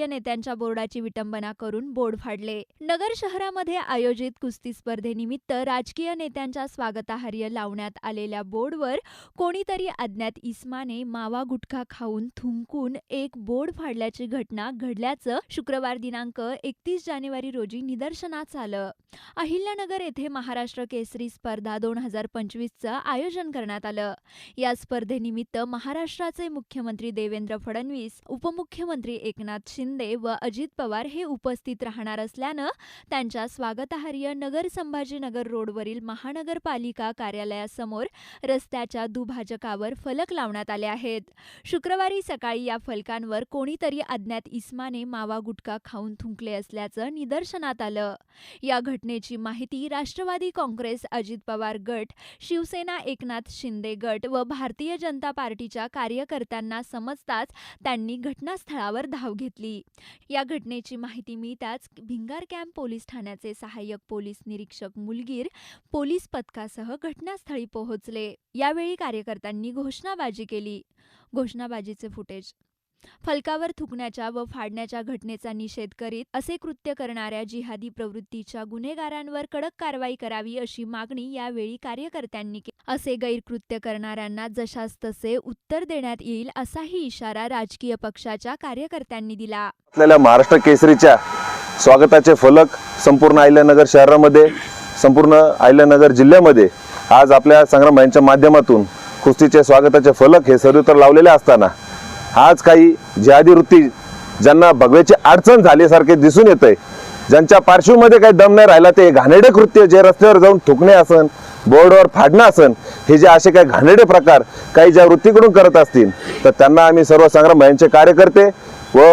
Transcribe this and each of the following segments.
राजकीय नेत्यांच्या बोर्डाची विटंबना करून बोर्ड फाडले. नगर शहरामध्ये आयोजित कुस्ती स्पर्धेनिमित्त राजकीय नेत्यांच्या स्वागताहार्य लावण्यात आलेल्या बोर्डवर कोणीतरी अज्ञात इस्माने मावा गुटखा खाऊन थुंकून एक बोर्ड फाडल्याची घटना घडल्याचं शुक्रवार दिनांक एकतीस जानेवारी रोजी निदर्शनास आलं. अहिल्यानगर येथे महाराष्ट्र केसरी स्पर्धा दोन हजार पंचवीसचं आयोजन करण्यात आलं. या स्पर्धेनिमित्त महाराष्ट्राचे मुख्यमंत्री देवेंद्र फडणवीस उपमुख्यमंत्री एकनाथ शिंदे व अजित पवार हे उपस्थित राहणार असल्यानं त्यांच्या स्वागताहार्य नगर संभाजीनगर रोडवरील महानगरपालिका कार्यालयासमोर रस्त्याच्या दुभाजकावर फलक लावण्यात आले आहेत. शुक्रवारी सकाळी या फलकांवर कोणीतरी अज्ञात इस्माने मावा गुटखा खाऊन थुंकले असल्याचं निदर्शनात आलं. या घटनेची माहिती राष्ट्रवादी काँग्रेस अजित पवार गट शिवसेना एकनाथ शिंदे गट व भारतीय जनता पार्टीच्या कार्यकर्त्यांना समजताच त्यांनी घटनास्थळावर धाव घेतली. या घटनेची माहिती मिळताच भिंगार कॅम्प पोलीस ठाण्याचे सहाय्यक पोलीस निरीक्षक मुलगीर पोलीस पथकासह घटनास्थळी पोहोचले. यावेळी कार्यकर्त्यांनी घोषणाबाजी केली. घोषणाबाजीचे फुटेज फलकावर थुकण्याच्या व फाडण्याच्या घटनेचा निषेध करीत असे कृत्य करणाऱ्या जिहादी प्रवृत्तीच्या गुन्हेगारांवर कडक कारवाई करावी अशी मागणी यावेळी कार्यकर्त्यांनी केली असे गैरकृत्य करणाऱ्यांना जशास तसे उत्तर देण्यात येईल असाही इशारा राजकीय पक्षाच्या कार्यकर्त्यांनी दिला. आपल्याला महाराष्ट्र केसरीच्या स्वागताचे फलक संपूर्ण अहिल्यानगर शहरामध्ये संपूर्ण अहिल्यानगर जिल्ह्यामध्ये आज आपल्या संग्रामायांच्या माध्यमातून कुस्तीचे स्वागताचे फलक हे सर्वत्र लावलेले असताना आज काही जिहादी वृत्ती ज्यांना भगव्याची अडचण झाल्यासारखे दिसून येत आहे ज्यांच्या पार्श्वमध्ये काही दम नाही राहिला ते घाणेडे कृत्य जे रस्त्यावर जाऊन थुकणे असन बोर्डवर फाडणं असन हे जे असे काही घाणेरडे प्रकार काही ज्या वृत्तीकडून करत असतील तर त्यांना आम्ही सर्व संग्राम भाईंचे कार्यकर्ते व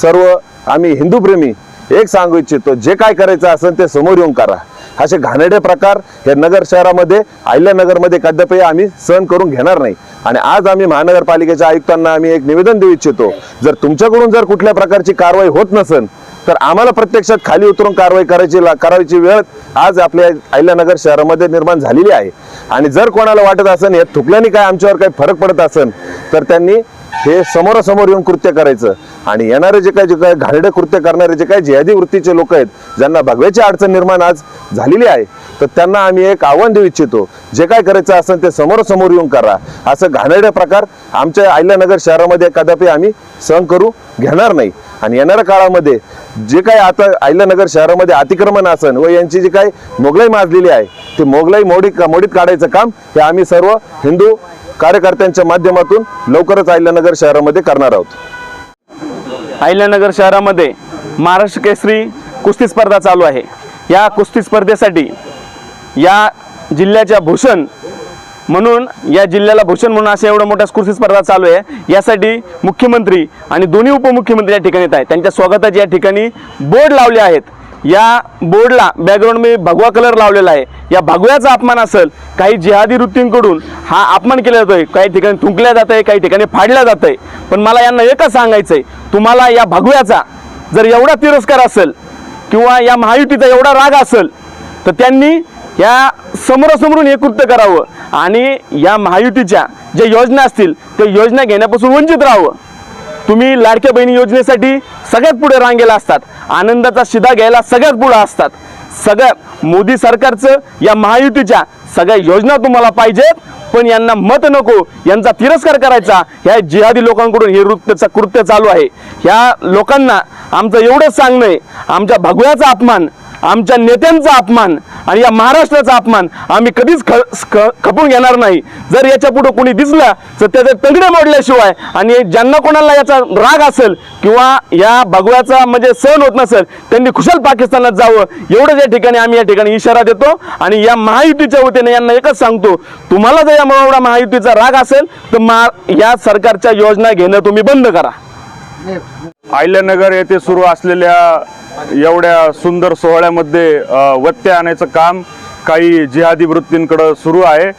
सर्व आम्ही हिंदूप्रेमी एक सांगू इच्छितो जे काय करायचं असेल ते समोर येऊन करा. असे घाणेरडे प्रकार हे नगर शहरामध्ये अहिल्यानगरमध्ये कदापि आम्ही सहन करून घेणार नाही. आणि आज आम्ही महानगरपालिकेच्या आयुक्तांना आम्ही एक निवेदन देऊ इच्छितो जर तुमच्याकडून जर कुठल्या प्रकारची कारवाई होत नसेल तर आम्हाला प्रत्यक्षात खाली उतरून कारवाई करायची ला- करायची वेळ आज आपल्या अहिल्यानगर शहरामध्ये निर्माण झालेली आहे. आणि जर कोणाला वाटत असेल हे थुकल्याने काय आमच्यावर काही फरक पडत असेल तर त्यांनी हे समोरासमोर येऊन कृत्य करायचं. आणि येणारे जे काय जे काय घाणेरडे कृत्य करणारे जे काही जिहादी वृत्तीचे लोक आहेत ज्यांना भगव्याची अडचण निर्माण आज झालेली आहे तर त्यांना आम्ही एक आव्हान देऊ इच्छितो. जे काय करायचं असेल ते समोरासमोर येऊन करा. असं घाणेरडे प्रकार आमच्या अहिल्यानगर शहरामध्ये कदापि आम्ही सहन करू घेणार नाही. आणि येणाऱ्या काळामध्ये जे काय आता अहिल्यानगर शहरामध्ये अतिक्रमण असन व यांची जी काही मोगलाई माजलेली आहे ती मोगलाई मोडी मोडीत काढायचं काम हे आम्ही सर्व हिंदू कार्यकर्त्यांच्या माध्यमातून लवकरच अहिल्यानगर शहरामध्ये करणार आहोत. अहिल्यानगर शहरामध्ये महाराष्ट्र केसरी कुस्ती स्पर्धा चालू आहे. या कुस्ती स्पर्धेसाठी या जिल्ह्याच्या भूषण म्हणून या जिल्ह्याला भूषण म्हणून अशा एवढं मोठ्या कुस्ती स्पर्धा चालू आहे. यासाठी मुख्यमंत्री आणि दोन्ही उपमुख्यमंत्री या ठिकाणी येत आहेत. त्यांच्या स्वागताचे या ठिकाणी बोर्ड लावले आहेत. या बोर्डला बॅकग्राऊंड मी भगवा कलर लावलेला आहे. या भगव्याचा अपमान असेल काही जिहादी वृत्तींकडून हा अपमान केला जातोय. काही ठिकाणी थुंकल्या जात आहे काही ठिकाणी फाडल्या जात आहे पण मला यांना एकच सांगायचं आहे तुम्हाला या भगव्याचा जर एवढा तिरस्कार असेल किंवा या महायुतीचा एवढा राग असेल तर त्यांनी या समोरासमोरून हे कृत्य करावं आणि या महायुतीच्या ज्या योजना असतील त्या योजना घेण्यापासून वंचित राहावं. तुम्ही लाडक्या बहिणी योजनेसाठी सगळ्यात पुढे रांगेला असतात. आनंदाचा शिदा घ्यायला सगळ्यात पुढे असतात. सगळ्या मोदी सरकारचं या महायुतीच्या सगळ्या योजना तुम्हाला पाहिजेत. पण यांना मत नको यांचा तिरस्कार करायचा. ह्या जिहादी लोकांकडून हे वृत्तचं कृत्य चालू आहे. ह्या लोकांना आमचं एवढंच सांगणं आहे. आमच्या भगव्याचा अपमान आमच्या नेत्यांचा अपमान आणि या महाराष्ट्राचा अपमान आम्ही कधीच ख ख- खपून घेणार नाही. जर याच्यापुढे कोणी दिसलं तर त्याचे तंगडे मोडल्याशिवाय आणि ज्यांना कोणाला याचा राग असेल किंवा या भगव्याचा म्हणजे सहन होत नसेल त्यांनी खुशाल पाकिस्तानात जावं. एवढंच या ठिकाणी आम्ही या ठिकाणी इशारा देतो आणि या महायुतीच्या वतीने यांना एकच सांगतो तुम्हाला जर या एवढा महायुतीचा राग असेल तर मा या सरकारच्या योजना घेणं तुम्ही बंद करा. अहिल्यानगर येथे सुरू असलेल्या एवढ्या सुंदर सोहळ्यामध्ये वत्ते आणायचं काम काही जिहादी वृत्तींकडं सुरू आहे.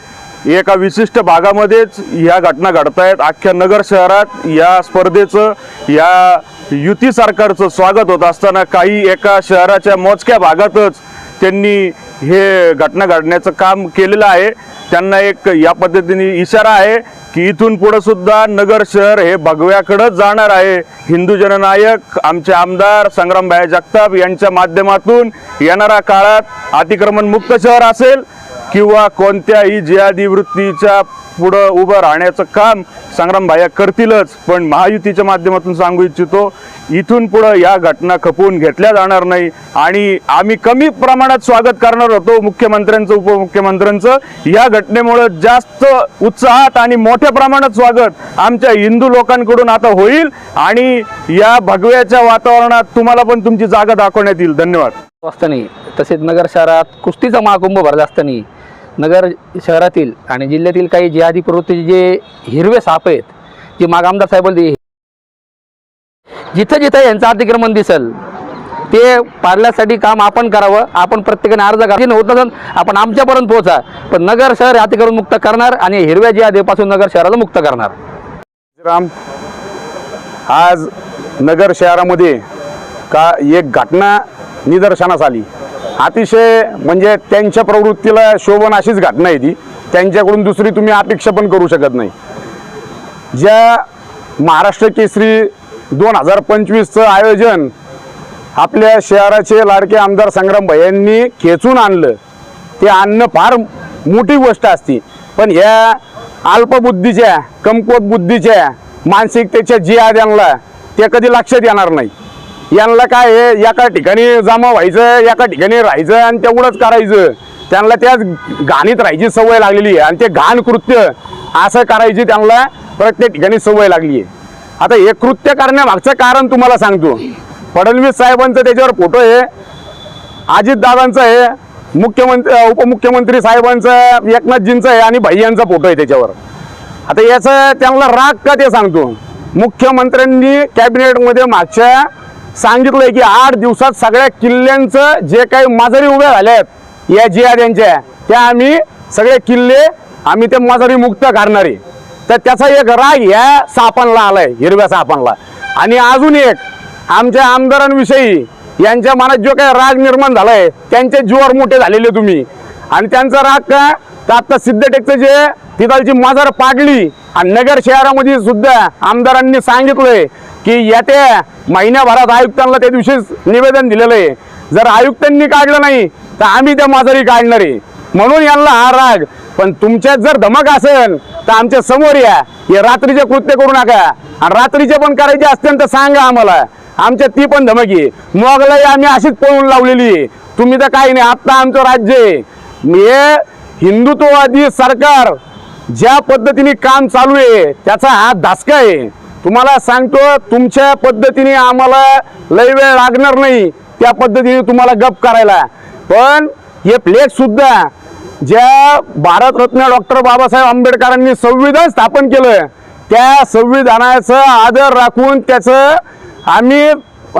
एका विशिष्ट भागामध्येच ह्या घटना घडत आहेत अख्ख्या नगर शहरात या स्पर्धेचं या युती सरकारचं स्वागत होत असताना काही एका शहराच्या मोजक्या भागातच त्यांनी हे घटना घडण्याचं काम केलेलं आहे. त्यांना एक या पद्धतीने इशारा आहे की इथून पुढं सुद्धा नगर शहर हे भगव्याकडं जाणार आहे. हिंदू जननायक आमचे आमदार संग्रामभाई जगताप यांच्या माध्यमातून येणाऱ्या काळात अतिक्रमण मुक्त शहर असेल किंवा कोणत्याही जिहादी वृत्तीच्या पुढं उभं राहण्याचं काम संग्राम भाया करतीलच. पण महायुतीच्या माध्यमातून सांगू इच्छितो इथून पुढं या घटना खपवून घेतल्या जाणार नाही. आणि आम्ही कमी प्रमाणात स्वागत करणार होतो मुख्यमंत्र्यांचं उपमुख्यमंत्र्यांचं. या घटनेमुळं जास्त उत्साहात आणि मोठ्या प्रमाणात स्वागत आमच्या हिंदू लोकांकडून आता होईल. आणि या भगव्याच्या वातावरणात तुम्हाला पण तुमची जागा दाखवण्यात येईल. धन्यवाद. असताना तसेच नगर शहरात कुस्तीचा महाकुंभ भरला असताना नगर शहरातील आणि जिल्ह्यातील काही जिहादी प्रवृत्तीचे जे हिरवे साप आहेत जे माग आमदार साहेब जिथं जिथं यांचं अतिक्रमण दिसल ते पाडल्यासाठी काम आपण करावं आपण प्रत्येकाने अर्ज करा. होत नसेल आपण आमच्यापर्यंत पोहोचा. पण नगर शहर अतिक्रमण मुक्त करणार आणि हिरव्या जिहादीपासून नगर शहराला मुक्त करणार. राम आज नगर शहरामध्ये का एक घटना निदर्शनास आली? अतिशय म्हणजे त्यांच्या प्रवृत्तीला शोभन अशीच घटना आहे ती. त्यांच्याकडून दुसरी तुम्ही अपेक्षा पण करू शकत नाही. ज्या महाराष्ट्र केसरी दोन हजार पंचवीसचं आयोजन आपल्या शहराचे लाडके आमदार संग्राम यांनी खेचून आणलं ते आणणं फार मोठी गोष्ट असती. पण ह्या अल्पबुद्धीच्या कमकुवत बुद्धीच्या मानसिकतेच्या जी यांना ते कधी लक्षात येणार नाही. यांना काय आहे? एका ठिकाणी जमा व्हायचं एका ठिकाणी राहायचं आणि तेवढंच करायचं. त्यांना त्याच घाणीत राहायची सवय लागलेली आहे. आणि ते घाण कृत्य असं करायची त्यांना प्रत्येक ठिकाणी सवय लागली आहे आता हे कृत्य करण्यामागचं कारण तुम्हाला सांगतो. फडणवीस साहेबांचं त्याच्यावर फोटो आहे. अजितदादांचं आहे. मुख्यमंत्री उपमुख्यमंत्री साहेबांचं एकनाथजींचं आहे आणि भैयांचा फोटो आहे त्याच्यावर. आता याचं त्यांना राग का ते सांगतो? मुख्यमंत्र्यांनी कॅबिनेटमध्ये मागच्या सांगितलंय की आठ दिवसात सगळ्या किल्ल्यांचं जे काही माजारी उभ्या झाल्या आहेत या जिहाद्यांच्या त्या आम्ही सगळे किल्ले आम्ही ते माजारी मुक्त करणारे. तर त्याचा एक राग ह्या सापांना आलाय हिरव्या सापांना. आणि अजून एक आमच्या आमदारांविषयी यांच्या मनात जो काही राग निर्माण झालाय त्यांचे जीवर मोठे झालेले तुम्ही. आणि त्यांचा राग का? तर आत्ता सिद्धटेकचं जे तिथालची माजार पाडली आणि नगर शहरामध्ये सुद्धा आमदारांनी सांगितलंय की येत्या महिन्याभरात आयुक्तांना त्या दिवशीच निवेदन दिलेलं आहे. जर आयुक्तांनी काढलं नाही तर आम्ही त्या माजारी काढणार आहे. म्हणून यांना हा राग. पण तुमच्यात जर धमक असेल तर आमच्यासमोर या. हे रात्रीचे कृत्य करू नका. आणि रात्रीचे पण करायचे असतील तर सांगा आम्हाला. आमच्या ती पण धमक आहे. मोगलाई आम्ही अशीच पळून लावलेली आहे. तुम्ही तर काही नाही आत्ता आमचं राज्य आहे. हिंदुत्ववादी सरकार ज्या पद्धतीने काम चालू आहे त्याचा हा धासका आहे. तुम्हाला सांगतो तुमच्या पद्धतीने आम्हाला लय वेळ लागणार नाही त्या पद्धतीने तुम्हाला गप करायला पण हे फ्लेक्स सुद्धा ज्या भारतरत्न डॉक्टर बाबासाहेब आंबेडकरांनी संविधान स्थापन केलं त्या संविधानाचा आदर राखून त्याचं आम्ही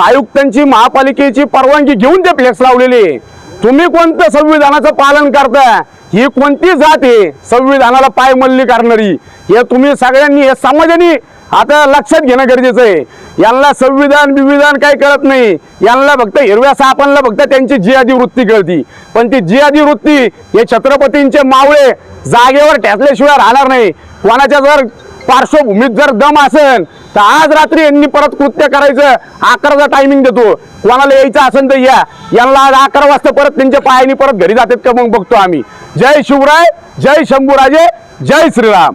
आयुक्तांची महापालिकेची परवानगी घेऊन ते फ्लेक्स लावलेली आहे. तुम्ही कोणतं संविधानाचं पालन करता ही कोणती जात आहे? संविधानाला पायमल्ली करणारी. हे तुम्ही सगळ्यांनी हे समाजाने आता लक्षात घेणं गरजेचं आहे. यांना संविधान बिविधान काही कळत नाही. यांना फक्त हिरव्या सापांना फक्त त्यांची जियादी वृत्ती कळती. पण ती जियादी वृत्ती हे छत्रपतींचे मावळे जागेवर ठेचल्याशिवाय राहणार नाही. कोणाच्या जर पार्श्वभूमीत जर दम असेल तर आज रात्री यांनी परत कृत्य करायचं. अकराचा टायमिंग देतो. कोणाला यायचं असेल तर या. यांना आज अकरा वाजता परत त्यांच्या पायाने परत घरी जातात का मग बघतो आम्ही. जय शिवराय जय शंभूराजे जय श्रीराम.